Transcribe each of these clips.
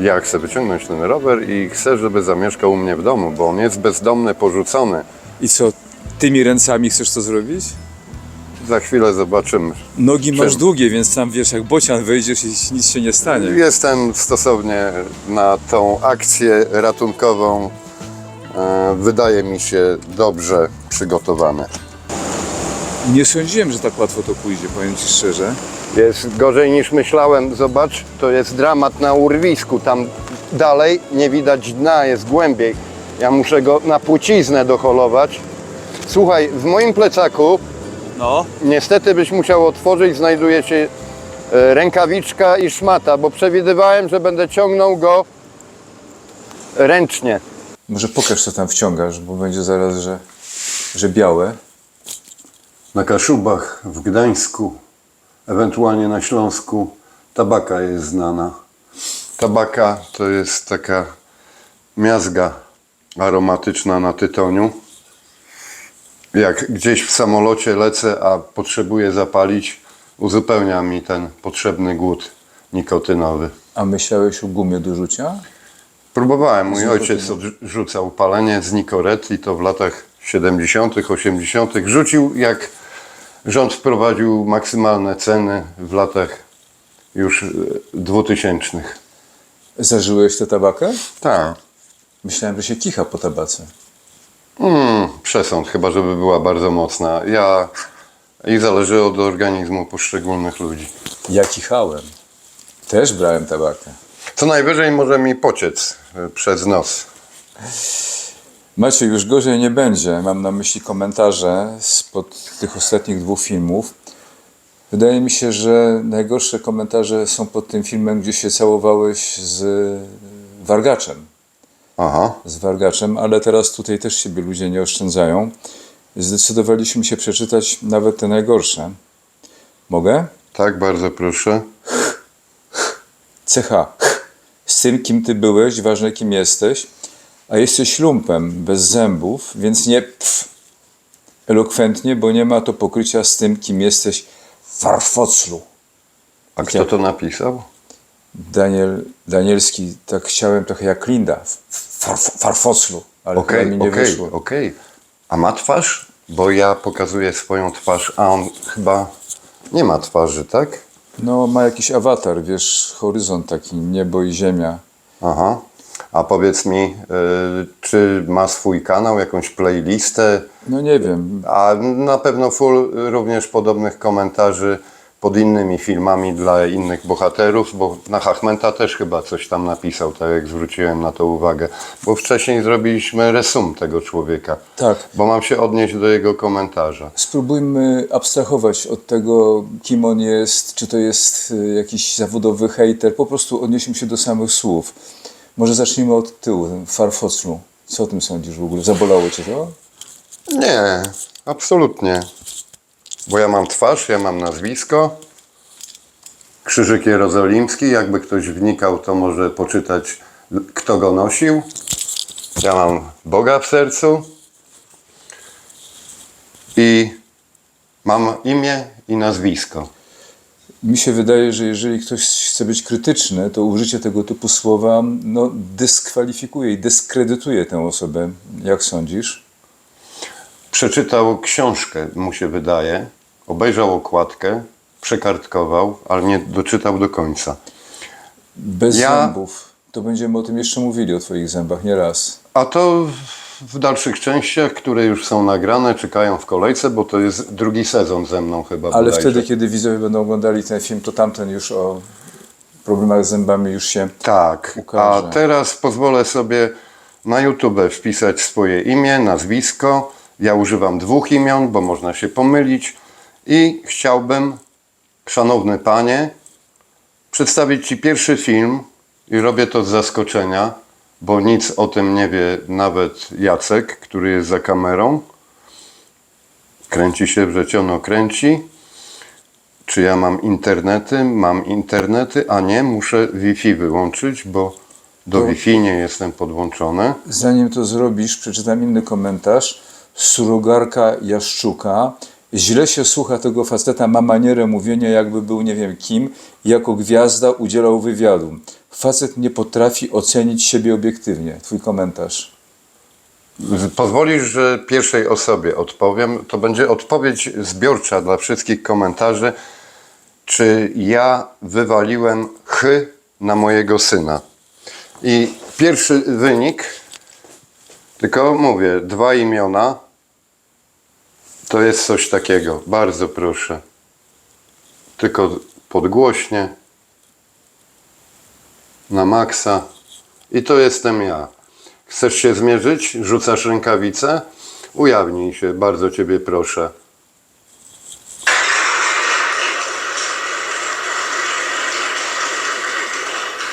Ja chcę wyciągnąć ten rower i chcę, żeby zamieszkał u mnie w domu, bo on jest bezdomny, porzucony. I co, tymi ręcami chcesz to zrobić? Za chwilę zobaczymy. Nogi masz Czym? długie, więc tam wiesz, jak bocian wejdziesz i nic się nie stanie. Jestem stosownie na tą akcję ratunkową, e, wydaje mi się, dobrze przygotowany. Nie sądziłem, że tak łatwo to pójdzie, powiem Ci szczerze. Jest gorzej niż myślałem. Zobacz, to jest dramat na urwisku. Tam dalej nie widać dna, jest głębiej. Ja muszę go na płciznę doholować. Słuchaj, w moim plecaku No. niestety byś musiał otworzyć, znajduje się e, rękawiczka i szmata, bo przewidywałem, że będę ciągnął go ręcznie. Może pokaż, co tam wciągasz, bo będzie zaraz, że, że białe. Na Kaszubach w Gdańsku, ewentualnie na Śląsku, tabaka jest znana. Tabaka to jest taka miazga aromatyczna na tytoniu. Jak gdzieś w samolocie lecę, a potrzebuję zapalić, uzupełnia mi ten potrzebny głód nikotynowy. A myślałeś o gumie do rzucia? Próbowałem, mój ojciec odrzucał palenie z Nikoret i to w latach 70., 80. Rzucił, jak rząd wprowadził maksymalne ceny w latach już e, 2000. Zażyłeś tę tabakę? Tak. Myślałem, że się kicha po tabace. Mm, przesąd, chyba żeby była bardzo mocna. Ja i zależy od organizmu poszczególnych ludzi. Ja kichałem. Też brałem tabakę. Co najwyżej może mi pociec e, przez nos. Macie, już gorzej nie będzie. Mam na myśli komentarze spod tych ostatnich dwóch filmów. Wydaje mi się, że najgorsze komentarze są pod tym filmem, gdzie się całowałeś z wargaczem. Aha, Z wargaczem, ale teraz tutaj też siebie ludzie nie oszczędzają. Zdecydowaliśmy się przeczytać nawet te najgorsze. Mogę? tak, bardzo proszę. CH. Z tym, kim ty byłeś, ważne kim jesteś, a jesteś lumpem, bez zębów, więc nie pf, elokwentnie, bo nie ma to pokrycia z tym, kim jesteś farfoclu. A kto to napisał? Daniel, Danielski, tak chciałem trochę jak Linda, far, farfoclu, ale chyba mi nie okej, wyszło. okej. A ma twarz? Bo ja pokazuję swoją twarz, a on chyba nie ma twarzy, tak? No, ma jakiś awatar, wiesz, horyzont taki, niebo i ziemia. Aha. A powiedz mi, y, czy ma swój kanał, jakąś playlistę? No nie wiem, A na pewno full również podobnych komentarzy pod innymi filmami dla innych bohaterów, bo na Hachmenta też chyba coś tam napisał, tak jak zwróciłem na to uwagę. Bo wcześniej zrobiliśmy resum tego człowieka. tak. Bo mam się odnieść do jego komentarza. Spróbujmy abstrahować od tego, kim on jest, czy to jest y, jakiś zawodowy hejter. Po prostu odnieśmy się do samych słów. Może zacznijmy od tyłu, farfoclu. Co o tym sądzisz w ogóle? Zabolało cię to? Nie, absolutnie. Bo ja mam twarz, ja mam nazwisko. Krzyżyk Jerozolimski, jakby ktoś wnikał, to może poczytać, kto go nosił. Ja mam Boga w sercu. I mam imię i nazwisko. Mi się wydaje, że jeżeli ktoś chce być krytyczny, to użycie tego typu słowa no, dyskwalifikuje i dyskredytuje tę osobę. Jak sądzisz? Przeczytał książkę, mu się wydaje, obejrzał okładkę, przekartkował, ale nie doczytał do końca. Bez Ja- zębów. To będziemy o tym jeszcze mówili, o twoich zębach, nie raz. A to w dalszych częściach, które już są nagrane, czekają w kolejce, bo to jest drugi sezon ze mną chyba. Ale bodajże. wtedy, kiedy widzowie będą oglądali ten film, to tamten już o problemach z zębami już się... Tak, a ukaże. teraz pozwolę sobie na YouTube wpisać swoje imię, nazwisko. Ja używam dwóch imion, bo można się pomylić. I chciałbym, szanowny panie, przedstawić ci pierwszy film i robię to z zaskoczenia, bo nic o tym nie wie nawet Jacek, który jest za kamerą. Kręci się wrzeciono kręci. Czy ja mam internety? Mam internety, a nie, muszę Wi-Fi wyłączyć, bo do To- Wi-Fi nie jestem podłączony. Zanim to zrobisz, przeczytam inny komentarz. surogarka Jaszczuka. Źle się słucha tego faceta, ma manierę mówienia, jakby był nie wiem kim. Jako gwiazda udzielał wywiadu. Facet nie potrafi ocenić siebie obiektywnie. Twój komentarz. Pozwolisz, że pierwszej osobie odpowiem. To będzie odpowiedź zbiorcza dla wszystkich komentarzy. Czy ja wywaliłem ch na mojego syna? I pierwszy wynik, tylko mówię, dwa imiona, to jest coś takiego. Bardzo proszę. Tylko podgłośnie, na maksa. I to jestem ja. Chcesz się zmierzyć? Rzucasz rękawicę? Ujawnij się, bardzo Ciebie proszę.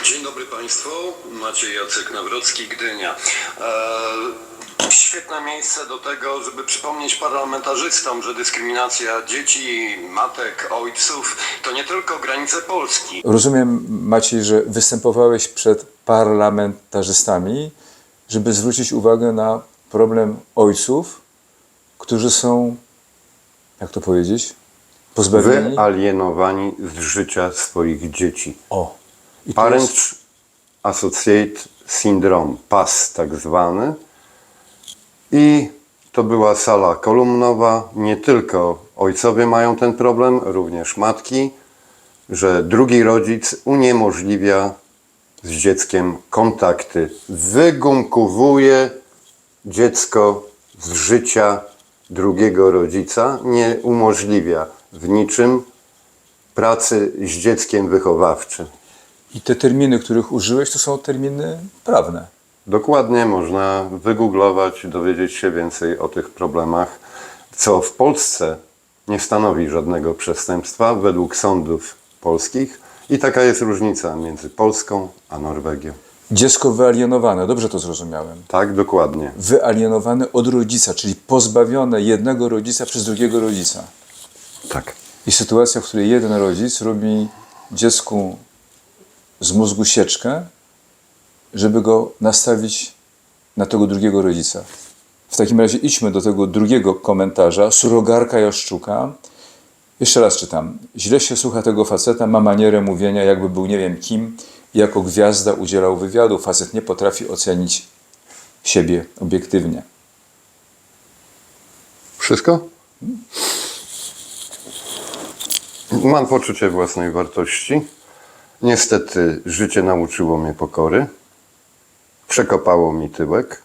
Dzień dobry Państwu, Maciej Jacek Nawrocki, Gdynia. Eee, świetne miejsce do tego, żeby przypomnieć parlamentarzystom, że dyskryminacja dzieci, matek, ojców to nie tylko granice Polski. Rozumiem, Maciej, że występowałeś przed parlamentarzystami, żeby zwrócić uwagę na problem ojców, którzy są, jak to powiedzieć, pozbawieni. Wyalienowani z życia swoich dzieci. O. I to jest, Parent Associate Syndrome, PAS tak zwany. I to była sala kolumnowa. Nie tylko ojcowie mają ten problem, również matki, że drugi rodzic uniemożliwia z dzieckiem kontakty. Wygumkowuje dziecko z życia drugiego rodzica, nie umożliwia w niczym pracy z dzieckiem wychowawczym. I te terminy, których użyłeś, to są terminy prawne. Dokładnie można wygooglować, dowiedzieć się więcej o tych problemach, co w Polsce nie stanowi żadnego przestępstwa według sądów polskich. I taka jest różnica między Polską a Norwegią. Dziecko wyalienowane, dobrze to zrozumiałem. Tak, dokładnie. Wyalienowane od rodzica, czyli pozbawione jednego rodzica przez drugiego rodzica. Tak. I sytuacja, w której jeden rodzic robi dziecku z mózgu sieczkę, żeby go nastawić na tego drugiego rodzica. W takim razie idźmy do tego drugiego komentarza, surogarka Jaszczuka. Jeszcze raz czytam. Źle się słucha tego faceta, ma manierę mówienia, jakby był nie wiem kim. Jako gwiazda udzielał wywiadu. Facet nie potrafi ocenić siebie obiektywnie. Wszystko? Mam poczucie własnej wartości. Niestety życie nauczyło mnie pokory. Przekopało mi tyłek.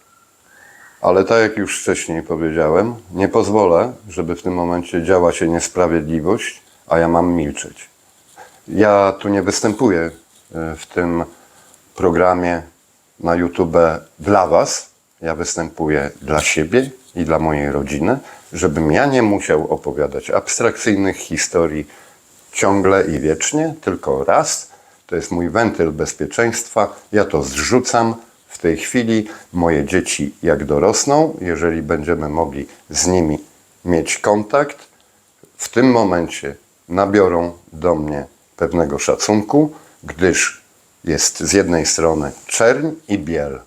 Ale tak jak już wcześniej powiedziałem, nie pozwolę, żeby w tym momencie działa się niesprawiedliwość, a ja mam milczeć. Ja tu nie występuję e, w tym programie na YouTube dla Was. Ja występuję dla siebie i dla mojej rodziny, żebym ja nie musiał opowiadać abstrakcyjnych historii ciągle i wiecznie, tylko raz. To jest mój wentyl bezpieczeństwa. Ja to zrzucam w tej chwili. Moje dzieci, jak dorosną, jeżeli będziemy mogli z nimi mieć kontakt, w tym momencie nabiorą do mnie pewnego szacunku, gdyż jest z jednej strony czerń i biel,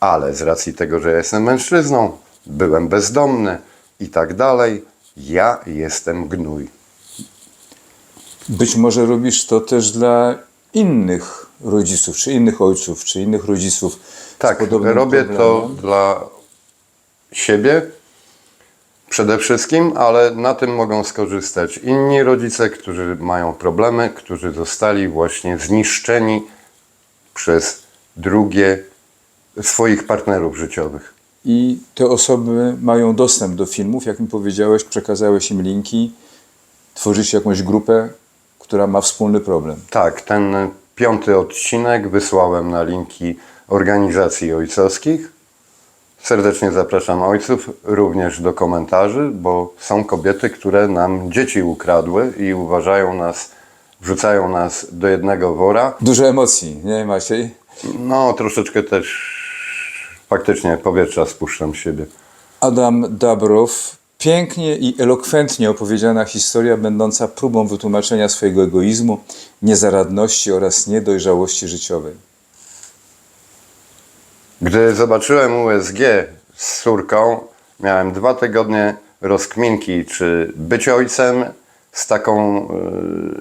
ale z racji tego, że ja jestem mężczyzną, byłem bezdomny i tak dalej, ja jestem gnój. Być może robisz to też dla innych rodziców, czy innych ojców, czy innych rodziców. Tak, robię to problemem. dla siebie przede wszystkim, ale na tym mogą skorzystać inni rodzice, którzy mają problemy, którzy zostali właśnie zniszczeni przez drugie swoich partnerów życiowych. I te osoby mają dostęp do filmów, jak mi powiedziałeś, przekazałeś im linki, tworzycie jakąś grupę, która ma wspólny problem. Tak, ten piąty odcinek wysłałem na linki organizacji ojcowskich. Serdecznie zapraszam ojców również do komentarzy, bo są kobiety, które nam dzieci ukradły i uważają nas, wrzucają nas do jednego wora. Dużo emocji, nie Maciej? No, troszeczkę też faktycznie powietrza spuszczam z siebie. Adam Dabrow. Pięknie i elokwentnie opowiedziana historia, będąca próbą wytłumaczenia swojego egoizmu, niezaradności oraz niedojrzałości życiowej. Gdy zobaczyłem USG z córką, Miałem dwa tygodnie rozkminki, czy być ojcem z taką,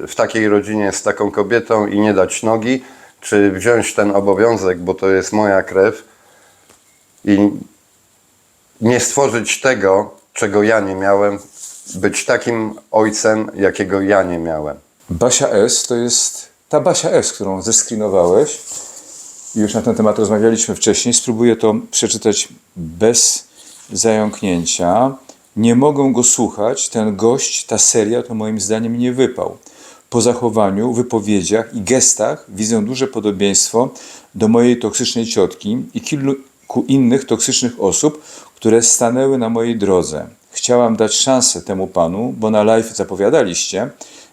y, w takiej rodzinie z taką kobietą i nie dać nogi, czy wziąć ten obowiązek, bo to jest moja krew i nie stworzyć tego, czego ja nie miałem, być takim ojcem, jakiego ja nie miałem. Basia S to jest ta Basia S, którą zeskrinowałeś. Już na ten temat rozmawialiśmy wcześniej. Spróbuję to przeczytać bez zająknięcia. Nie mogę go słuchać. Ten gość, ta seria to moim zdaniem nie wypał. Po zachowaniu, wypowiedziach i gestach widzę duże podobieństwo do mojej toksycznej ciotki i kilku innych toksycznych osób, które stanęły na mojej drodze. Chciałam dać szansę temu panu, bo na live zapowiadaliście,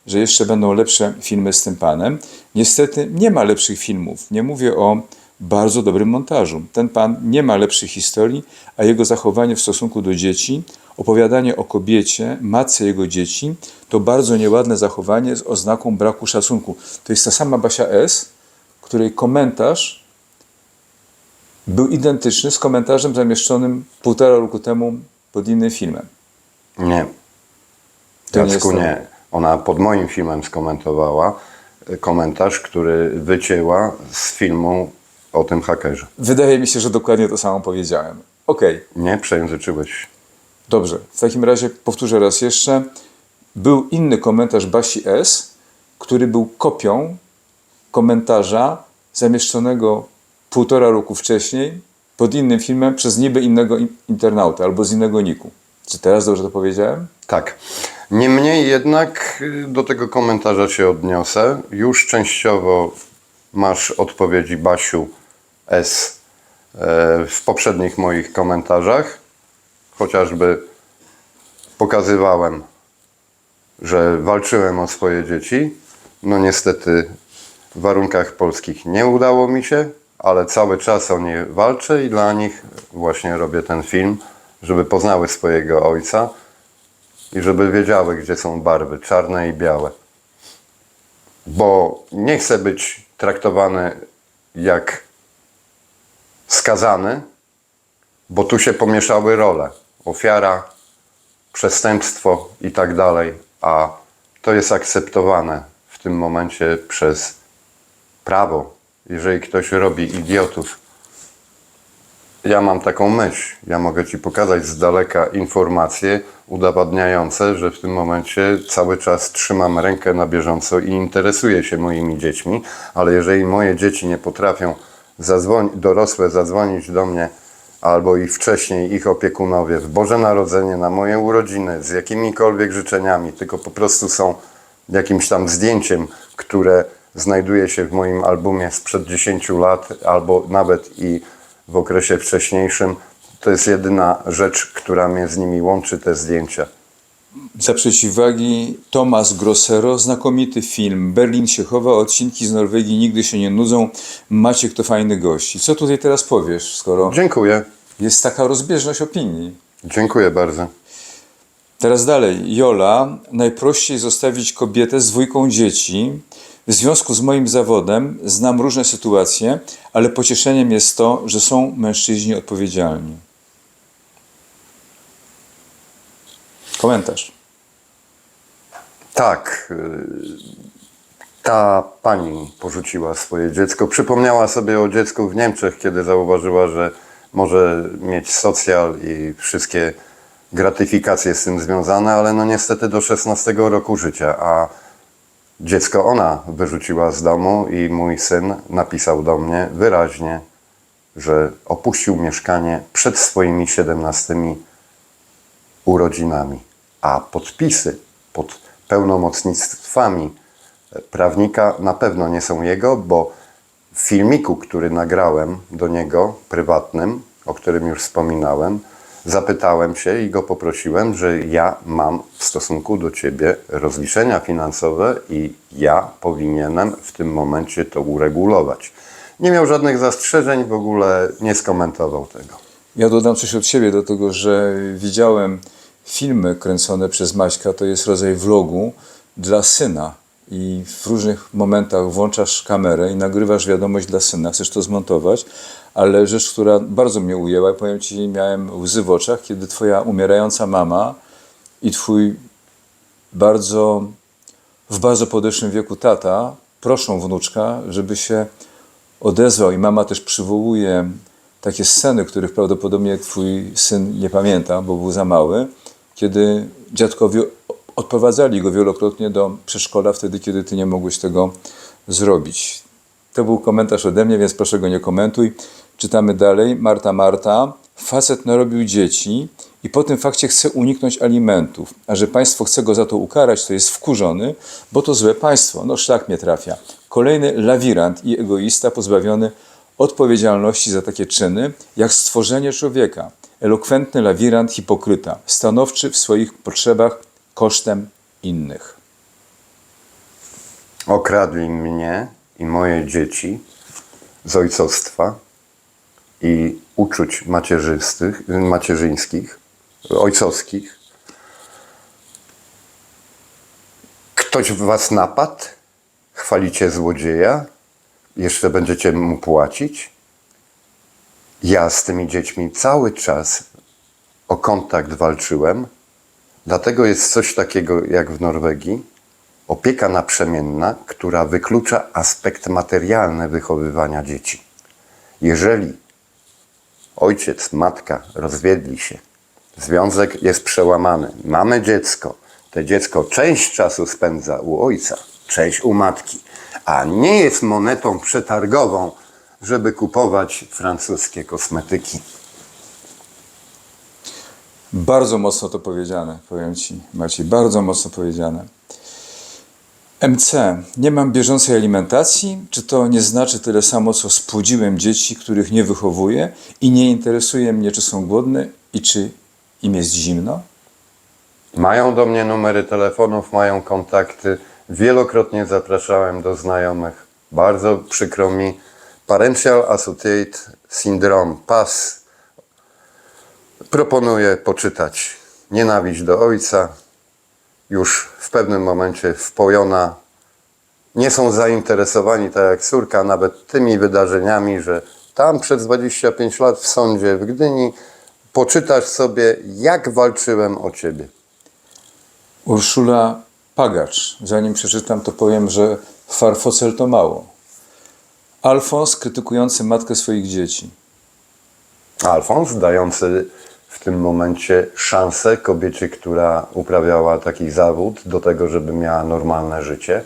że jeszcze będą lepsze filmy z tym panem. Niestety nie ma lepszych filmów. Nie mówię o bardzo dobrym montażu. Ten pan nie ma lepszej historii, a jego zachowanie w stosunku do dzieci, opowiadanie o kobiecie, matce jego dzieci, to bardzo nieładne zachowanie z oznaką braku szacunku. To jest ta sama Basia S., której komentarz był identyczny z komentarzem zamieszczonym półtora roku temu pod innym filmem. Nie. To nie Jacku, to. nie. Ona pod moim filmem skomentowała y, komentarz, który wycięła z filmu o tym hakerze. Wydaje mi się, że dokładnie to samo powiedziałem. Okej, Nie przejęzyczyłeś. dobrze. W takim razie powtórzę raz jeszcze. Był inny komentarz Basi S., który był kopią komentarza zamieszczonego półtora roku wcześniej pod innym filmem przez niby innego in- internauta albo z innego niku. Czy teraz dobrze to powiedziałem? Tak. Niemniej jednak y, do tego komentarza się odniosę. Już częściowo masz odpowiedzi Basiu S e, w poprzednich moich komentarzach. Chociażby pokazywałem, że walczyłem o swoje dzieci. No niestety w warunkach polskich nie udało mi się, ale cały czas o nie walczę i dla nich właśnie robię ten film, żeby poznały swojego ojca i żeby wiedziały, gdzie są barwy czarne i białe. Bo nie chcę być traktowany jak skazany, bo tu się pomieszały role. Ofiara, przestępstwo i tak dalej, a to jest akceptowane w tym momencie przez prawo. Jeżeli ktoś robi idiotów, ja mam taką myśl. Ja mogę Ci pokazać z daleka informacje udowadniające, że w tym momencie cały czas trzymam rękę na bieżąco i interesuję się moimi dziećmi, ale jeżeli moje dzieci nie potrafią zadzwonić, dorosłe zadzwonić do mnie albo i wcześniej ich opiekunowie w Boże Narodzenie, na moje urodziny, z jakimikolwiek życzeniami, tylko po prostu są jakimś tam zdjęciem, które znajduje się w moim albumie sprzed 10 lat, albo nawet i w okresie wcześniejszym. To jest jedyna rzecz, która mnie z nimi łączy, te zdjęcia. Za przeciwwagi Tomas Grossero, znakomity film. Berlin się chowa, odcinki z Norwegii nigdy się nie nudzą. Maciek to fajny gość. I co tutaj teraz powiesz, skoro Dziękuję. jest taka rozbieżność opinii? Dziękuję bardzo. Teraz dalej. Jola, najprościej zostawić kobietę z dwójką dzieci. W związku z moim zawodem znam różne sytuacje, ale pocieszeniem jest to, że są mężczyźni odpowiedzialni. Komentarz. Tak, y, ta pani porzuciła swoje dziecko. Przypomniała sobie o dziecku w Niemczech, kiedy zauważyła, że może mieć socjal i wszystkie gratyfikacje z tym związane, ale no niestety do 16 roku życia, a dziecko ona wyrzuciła z domu i mój syn napisał do mnie wyraźnie, że opuścił mieszkanie przed swoimi 17 urodzinami, a podpisy pod pełnomocnictwami prawnika na pewno nie są jego, bo w filmiku, który nagrałem do niego, prywatnym, o którym już wspominałem, zapytałem się i go poprosiłem, że ja mam w stosunku do ciebie rozliczenia finansowe i ja powinienem w tym momencie to uregulować. Nie miał żadnych zastrzeżeń, w ogóle nie skomentował tego. Ja dodam coś od siebie do tego, że widziałem filmy kręcone przez Maćka, to jest rodzaj vlogu dla syna. I w różnych momentach włączasz kamerę i nagrywasz wiadomość dla syna, chcesz to zmontować, ale rzecz, która bardzo mnie ujęła, powiem Ci, miałem łzy w oczach, kiedy Twoja umierająca mama i Twój bardzo, w bardzo podeszłym wieku tata proszą wnuczka, żeby się odezwał i mama też przywołuje takie sceny, których prawdopodobnie Twój syn nie pamięta, bo był za mały, kiedy dziadkowie odprowadzali go wielokrotnie do przedszkola wtedy, kiedy Ty nie mogłeś tego zrobić. To był komentarz ode mnie, więc proszę go nie komentuj. Czytamy dalej. Marta, Marta. Facet narobił dzieci i po tym fakcie chce uniknąć alimentów. A że państwo chce go za to ukarać, to jest wkurzony, bo to złe państwo. No szlak mnie trafia. Kolejny lawirant i egoista pozbawiony odpowiedzialności za takie czyny, jak stworzenie człowieka. Elokwentny lawirant, hipokryta, stanowczy w swoich potrzebach kosztem innych. Okradli mnie i moje dzieci z ojcostwa i uczuć macierzystych, macierzyńskich, ojcowskich. Ktoś w was napadł? Chwalicie złodzieja? Jeszcze będziecie mu płacić? Ja z tymi dziećmi cały czas o kontakt walczyłem. Dlatego jest coś takiego jak w Norwegii opieka naprzemienna, która wyklucza aspekt materialny wychowywania dzieci. Jeżeli ojciec, matka rozwiedli się, związek jest przełamany, mamy dziecko, to dziecko część czasu spędza u ojca, część u matki, a nie jest monetą przetargową, żeby kupować francuskie kosmetyki. Bardzo mocno to powiedziane, powiem Ci, Maciej, bardzo mocno powiedziane. MC, nie mam bieżącej alimentacji? Czy to nie znaczy tyle samo, co spłodziłem dzieci, których nie wychowuję i nie interesuje mnie, czy są głodne i czy im jest zimno? Mają do mnie numery telefonów, mają kontakty. Wielokrotnie zapraszałem do znajomych. Bardzo przykro mi. Parental Associate Syndrome, PAS. Proponuję poczytać. Nienawiść do ojca. Już w pewnym momencie wpojona. Nie są zainteresowani, tak jak córka, nawet tymi wydarzeniami, że tam przez 25 lat w sądzie w Gdyni poczytasz sobie, jak walczyłem o ciebie. Urszula Pagacz. Zanim przeczytam, to powiem, że farfocel to mało. Alfons krytykujący matkę swoich dzieci. Alfons dający w tym momencie szansę kobiecie, która uprawiała taki zawód, do tego, żeby miała normalne życie.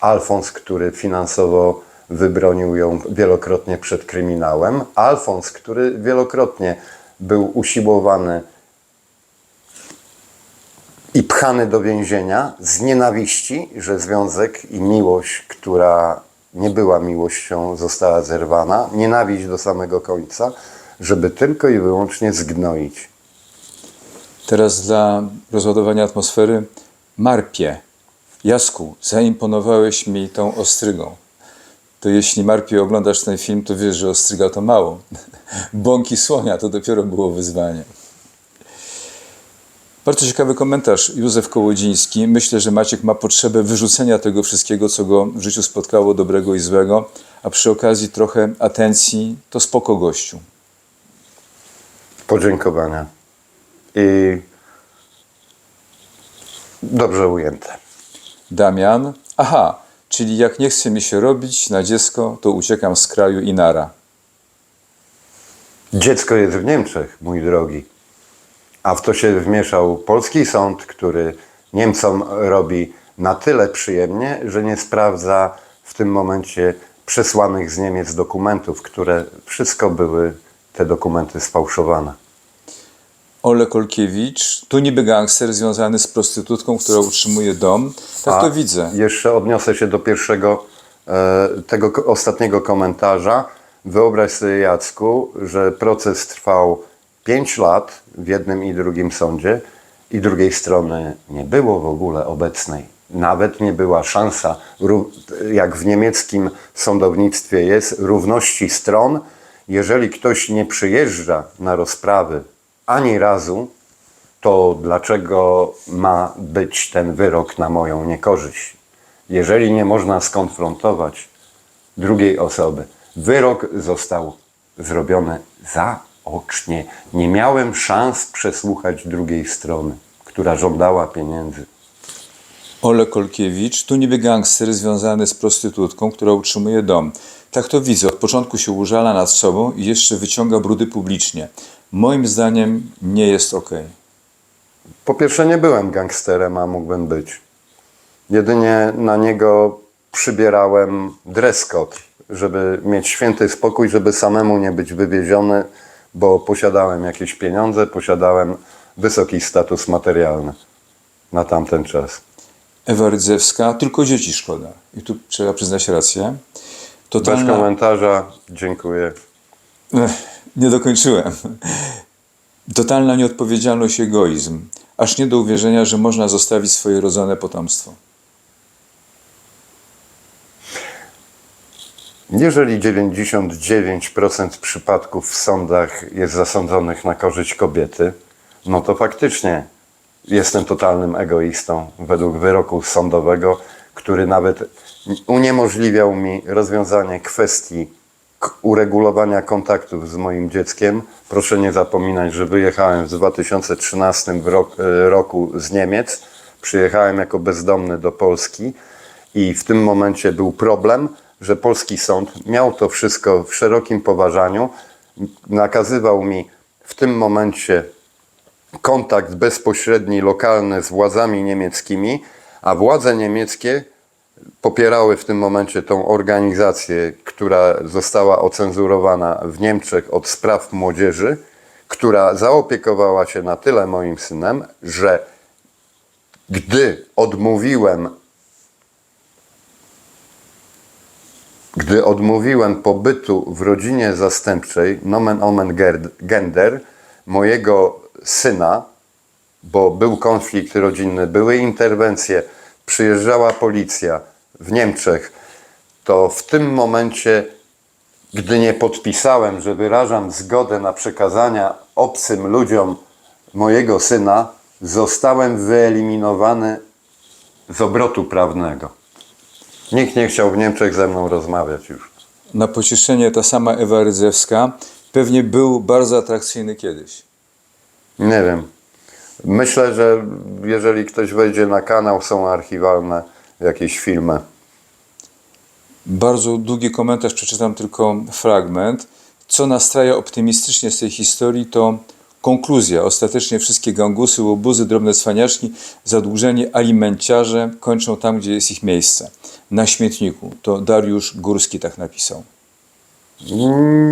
Alfons, który finansowo wybronił ją wielokrotnie przed kryminałem. Alfons, który wielokrotnie był usiłowany i pchany do więzienia z nienawiści, że związek i miłość, która nie była miłością, została zerwana. Nienawiść do samego końca, żeby tylko i wyłącznie zgnoić. Teraz dla rozładowania atmosfery Marpie. Jasku, zaimponowałeś mi tą ostrygą. To jeśli Marpie oglądasz ten film, to wiesz, że ostryga to mało. Bąki słonia to dopiero było wyzwanie. Bardzo ciekawy komentarz. Józef Kołodziński. Myślę, że Maciek ma potrzebę wyrzucenia tego wszystkiego, co go w życiu spotkało, dobrego i złego, a przy okazji trochę atencji. To spoko gościu. Podziękowania. I dobrze ujęte. Damian. Aha, czyli jak nie chce mi się robić na dziecko, to uciekam z kraju i nara. Dziecko jest w Niemczech, mój drogi. A w to się wmieszał polski sąd, który Niemcom robi na tyle przyjemnie, że nie sprawdza w tym momencie przesłanych z Niemiec dokumentów, które wszystko były te dokumenty sfałszowane. Ole Kolkiewicz, tu niby gangster związany z prostytutką, która utrzymuje dom. Tak A to widzę. Jeszcze odniosę się do pierwszego, e, tego ostatniego komentarza. Wyobraź sobie, Jacku, że proces trwał 5 lat w jednym i drugim sądzie i drugiej strony nie było w ogóle obecnej. Nawet nie była szansa, jak w niemieckim sądownictwie jest, równości stron. Jeżeli ktoś nie przyjeżdża na rozprawy ani razu, to dlaczego ma być ten wyrok na moją niekorzyść? Jeżeli nie można skonfrontować drugiej osoby, wyrok został zrobione zaocznie. Nie miałem szans przesłuchać drugiej strony, która żądała pieniędzy. Ole Kolkiewicz, tu niby gangster związany z prostytutką, która utrzymuje dom. Tak to widzę. Od początku się użala nad sobą i jeszcze wyciąga brudy publicznie. Moim zdaniem nie jest okej. Po pierwsze, nie byłem gangsterem, a mógłbym być. Jedynie na niego przybierałem dress code, żeby mieć święty spokój, żeby samemu nie być wywieziony, bo posiadałem jakieś pieniądze, posiadałem wysoki status materialny na tamten czas. Ewa Rydzewska, tylko dzieci szkoda. I tu trzeba przyznać rację. Bez Totalna... komentarza, dziękuję. Nie dokończyłem. Totalna nieodpowiedzialność i egoizm. Aż nie do uwierzenia, że można zostawić swoje rodzone potomstwo. Jeżeli 99% przypadków w sądach jest zasądzonych na korzyść kobiety, no to faktycznie jestem totalnym egoistą według wyroku sądowego, który nawet uniemożliwiał mi rozwiązanie kwestii uregulowania kontaktów z moim dzieckiem. Proszę nie zapominać, że wyjechałem w 2013 w rok, e, roku z Niemiec. Przyjechałem jako bezdomny do Polski i w tym momencie był problem, że polski sąd miał to wszystko w szerokim poważaniu. Nakazywał mi w tym momencie kontakt bezpośredni, lokalny z władzami niemieckimi, a władze niemieckie popierały w tym momencie tą organizację, która została ocenzurowana w Niemczech od spraw młodzieży, która zaopiekowała się na tyle moim synem, że gdy odmówiłem Gdy odmówiłem pobytu w rodzinie zastępczej, nomen omen gender, mojego syna, bo był konflikt rodzinny, były interwencje, przyjeżdżała policja w Niemczech, to w tym momencie, gdy nie podpisałem, że wyrażam zgodę na przekazania obcym ludziom mojego syna, zostałem wyeliminowany z obrotu prawnego. Nikt nie chciał w Niemczech ze mną rozmawiać już. Na pocieszenie ta sama Ewa Rydzewska pewnie był bardzo atrakcyjny kiedyś. Nie wiem. Myślę, że jeżeli ktoś wejdzie na kanał, są archiwalne jakieś filmy. Bardzo długi komentarz, przeczytam tylko fragment. Co nastraja optymistycznie z tej historii to konkluzja. Ostatecznie wszystkie gangusy, łobuzy, drobne cwaniaczki, zadłużeni alimenciarze kończą tam, gdzie jest ich miejsce. Na śmietniku. To Dariusz Górski tak napisał.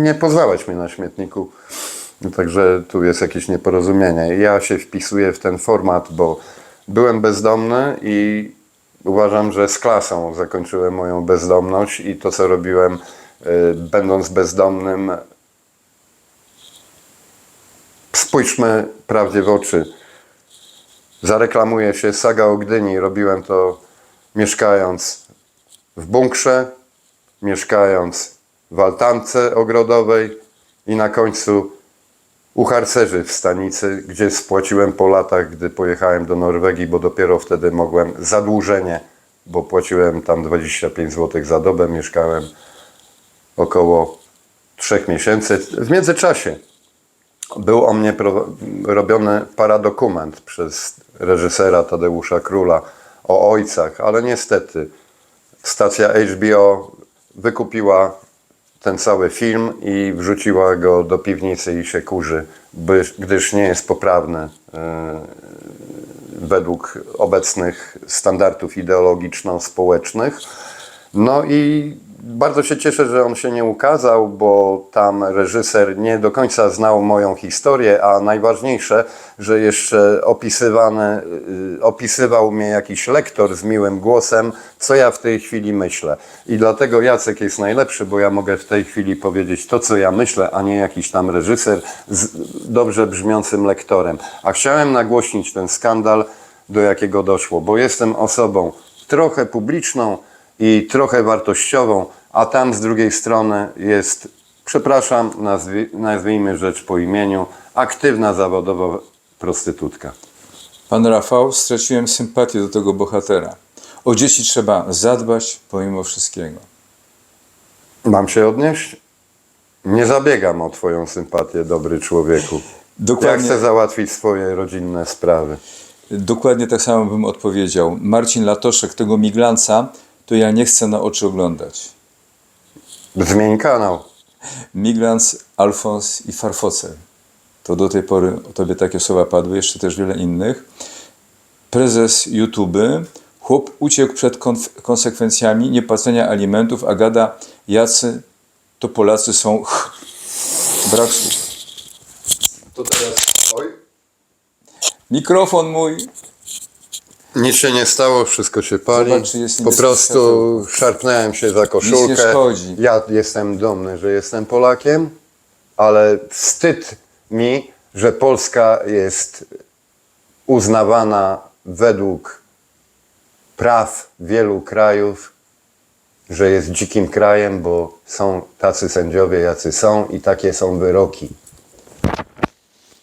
Nie pozwałeś mi na śmietniku. Także tu jest jakieś nieporozumienie. Ja się wpisuję w ten format, bo byłem bezdomny i uważam, że z klasą zakończyłem moją bezdomność i to, co robiłem, y, będąc bezdomnym, spójrzmy prawdzie w oczy. Zareklamuję się, saga o Gdyni. Robiłem to mieszkając w bunkrze, mieszkając w altance ogrodowej i na końcu u harcerzy w stanicy, gdzie spłaciłem po latach, gdy pojechałem do Norwegii, bo dopiero wtedy mogłem zadłużenie, bo płaciłem tam 25 zł za dobę, mieszkałem około 3 miesięcy. W międzyczasie był o mnie robiony paradokument przez reżysera Tadeusza Króla o ojcach, ale niestety stacja HBO wykupiła ten cały film i wrzuciła go do piwnicy i się kurzy, gdyż nie jest poprawny e, według obecnych standardów ideologiczno-społecznych. No i bardzo się cieszę, że on się nie ukazał, bo tam reżyser nie do końca znał moją historię, a najważniejsze, że jeszcze opisywany, y, opisywał mnie jakiś lektor z miłym głosem, co ja w tej chwili myślę. I dlatego Jacek jest najlepszy, bo ja mogę w tej chwili powiedzieć to, co ja myślę, a nie jakiś tam reżyser z dobrze brzmiącym lektorem. A chciałem nagłośnić ten skandal, do jakiego doszło, bo jestem osobą trochę publiczną i trochę wartościową, a tam z drugiej strony jest, przepraszam, nazwi, nazwijmy rzecz po imieniu, aktywna zawodowo prostytutka. Pan Rafał, straciłem sympatię do tego bohatera. O dzieci trzeba zadbać pomimo wszystkiego. Mam się odnieść? Nie zabiegam o twoją sympatię, dobry człowieku. Ja Dokładnie, chcę załatwić swoje rodzinne sprawy. dokładnie tak samo bym odpowiedział. Marcin Latoszek, tego miglanca, to ja nie chcę na oczy oglądać. Zmień kanał. Miglans, Alfons i Farfocel. To do tej pory o tobie takie słowa padły, jeszcze też wiele innych. Prezes YouTube, chłop uciekł przed konsekwencjami niepłacenia alimentów, a gada, jacy to Polacy są. Brak słów. To teraz. Oj. Mikrofon mój. Nic się nie stało, wszystko się pali. Zobacz, czy jest po prostu szarpnąłem się za koszulkę. nie szkodzi. Ja jestem dumny, że jestem Polakiem, ale wstyd mi, że Polska jest uznawana według praw wielu krajów, że jest dzikim krajem, bo są tacy sędziowie, jacy są i takie są wyroki.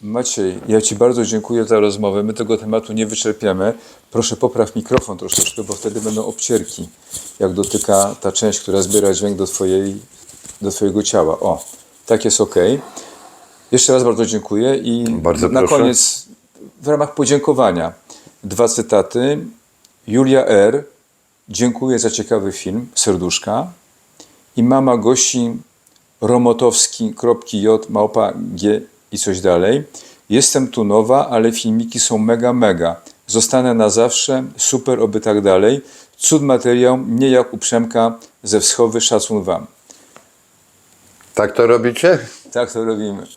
Maciej, ja Ci bardzo dziękuję za rozmowę. My tego tematu nie wyczerpiemy. Proszę popraw mikrofon troszeczkę, bo wtedy będą obcierki, jak dotyka ta część, która zbiera dźwięk do, twojej, do Twojego ciała. O, tak jest ok. Jeszcze raz bardzo dziękuję i Bardzo na proszę. koniec w ramach podziękowania dwa cytaty. Julia R. Dziękuję za ciekawy film, serduszka. I mama Gosi Romotowski, kropki J, małpa G i coś dalej. Jestem tu nowa, ale filmiki są mega, mega. Zostanę na zawsze, super, oby tak dalej. Cud materiał, nie jak u Przemka ze wschowy, szacun wam. Tak to robicie? Tak to robimy.